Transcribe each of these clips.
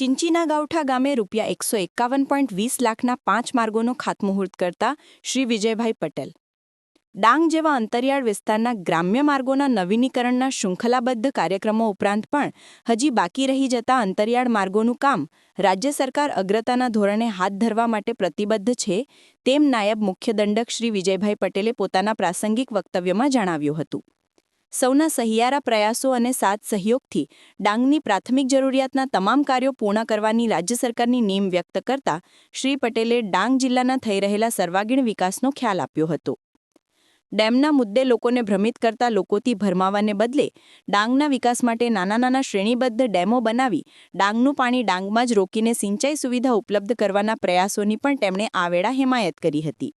ચિંચીના ગાવઠા ગામે રૂપિયા એકસો એકાવન પોઈન્ટ વીસ લાખના પાંચ માર્ગોનો ખાતમુહૂર્ત કરતા શ્રી વિજયભાઈ પટેલ. ડાંગ જેવા અંતરિયાળ વિસ્તારના ગ્રામ્ય માર્ગોના નવીનીકરણના શૃંખલાબદ્ધ કાર્યક્રમો ઉપરાંત પણ હજી બાકી રહી જતા અંતરિયાળ માર્ગોનું કામ રાજ્ય સરકાર અગ્રતાના ધોરણે હાથ ધરવા માટે પ્રતિબદ્ધ છે, તેમ નાયબ મુખ્ય દંડક શ્રી વિજયભાઈ પટેલે પોતાના પ્રાસંગિક વક્તવ્યમાં જણાવ્યું હતું. સૌના સહિયારા પ્રયાસો અને સાથ સહયોગથી ડાંગની પ્રાથમિક જરૂરિયાતના તમામ કાર્યો પૂર્ણ કરવાની રાજ્ય સરકારની નેમ વ્યક્ત કરતા શ્રી પટેલે ડાંગ જિલ્લાના થઈ રહેલા સર્વાગીણ વિકાસનો ખ્યાલ આપ્યો હતો. ડેમના મુદ્દે લોકોને ભ્રમિત કરતા લોકોથી ભરમાવાને બદલે ડાંગના વિકાસ માટે નાના નાના શ્રેણીબદ્ધ ડેમો બનાવી ડાંગનું પાણી ડાંગમાં જ રોકીને સિંચાઈ સુવિધા ઉપલબ્ધ કરવાના પ્રયાસોની પણ તેમણે આ વેળા હિમાયત કરી હતી.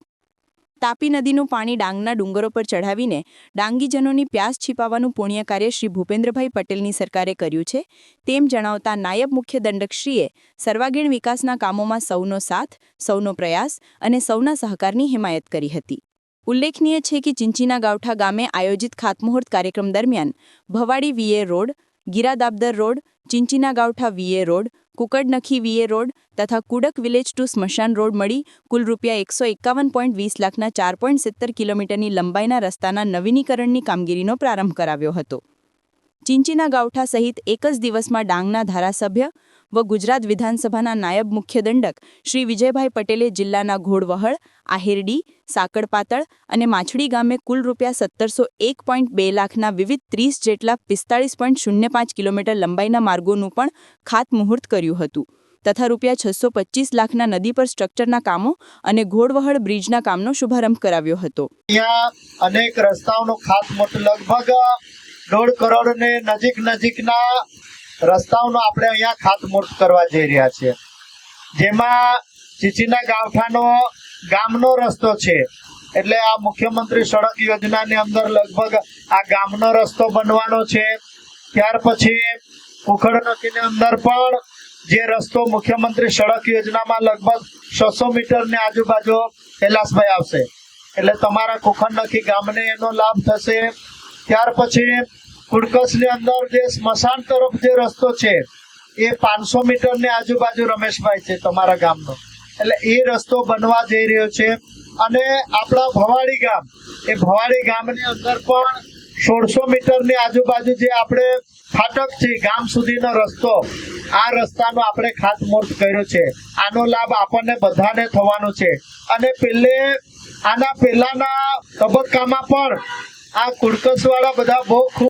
તાપી નદીનું પાણી ડાંગના ડુંગરો પર ચઢાવીને ડાંગીજનોની પ્યાસ છીપાવવાનું પુણ્ય કાર્ય શ્રી ભૂપેન્દ્રભાઈ પટેલની સરકારે કર્યું છે. તેમ જણાવતા નાયબ મુખ્ય દંડકશ્રીએ સર્વાગીણ વિકાસના કામોમાં સૌનો સાથ, સૌનો પ્રયાસ અને સૌના સહકારની હિમાયત કરી હતી. ઉલ્લેખનીય છે કે ચિંચીના ગાવઠા ગામે આયોજિત ખાતમુહૂર્ત કાર્યક્રમ દરમિયાન Bhavadi V A road Giradabadar road, ચિંચીના ગાવઠા V A road Kukadnakhi via road તથા કુડક વિલેજ ટુ સ્મશાન રોડ મળી કુલ રૂપિયા એકસો એકાવન પોઈન્ટ વીસ લાખના ચાર પોઈન્ટ સિત્તેર કિલોમીટરની લંબાઈના રસ્તાના નવીનીકરણની કામગીરીનો પ્રારંભ કરાવ્યો હતો. ચિંચીના ગાવઠા સહિત એક જ દિવસમાં ડાંગના ધારાસભ્ય વ ગુજરાત વિધાનસભાના નાયબ મુખ્ય દંડક શ્રી વિજયભાઈ પટેલે જિલ્લાના ઘોડવહળ, આહેરડી સાકડપાતળ અને માછડી ગામે કુલ રૂપિયા સત્તરસો એક પોઈન્ટ બે લાખના વિવિધ ત્રીસ જેટલા પિસ્તાળીસ પોઈન્ટ શૂન્ય પાંચ કિલોમીટર લંબાઈના માર્ગોનું પણ ખાતમુહૂર્ત કર્યું હતું તથા રૂપિયા છસો પચીસ લાખના નદી પર સ્ટ્રક્ચરના કામો અને ઘોડવહળ બ્રિજના કામનો શુભારંભ કરાવ્યો હતો. અનેક રસ્તાઓનો ખાતમુહૂર્ત લગભગ દોઢ કરોડ ને નજીક નજીકના રસ્તાઓનો આપણે અહીંયા ખાતમુહૂર્ત કરવા જઈ રહ્યા છીએ જેમાં ચીચીના ગાવઠાનો ગામનો રસ્તો છે. એટલે આ મુખ્યમંત્રી સડક યોજનાની અંદર લગભગ આ ગામનો રસ્તો બનવાનો છે. ત્યાર પછી કુખડ નદીની અંદર પણ જે રસ્તો મુખ્યમંત્રી સડક યોજનામાં લગભગ છસો મીટરની આજુબાજુ કૈલાસભાઈ આવશે. એટલે તમારા કુખડ નખી ગામને એનો લાભ થશે. ત્યાર પછી કુડકસની અંદર જે સ્મશાન તરફ જે રસ્તો છે, એ પાંચસો મીટરની આજુબાજુ રમેશભાઈ છે, તમારા ગામનો. એટલે એ રસ્તો બનવા જઈ રહ્યો છે અને આપણા ભવાડી ગામ, એ ભવાડી ગામની અંદર પણ સોળસો મીટરની આજુબાજુ જે આપણે ફાટક છે, ગામ સુધીનો રસ્તો, આ રસ્તાનો આપણે ખાતમુહૂર્ત કર્યો છે. આનો લાભ આપણને બધાને થવાનો છે. અને પેલે, આના પહેલાના તબક્કામાં પણ આ કુડકસ વાળા બધા બહુ ખૂબ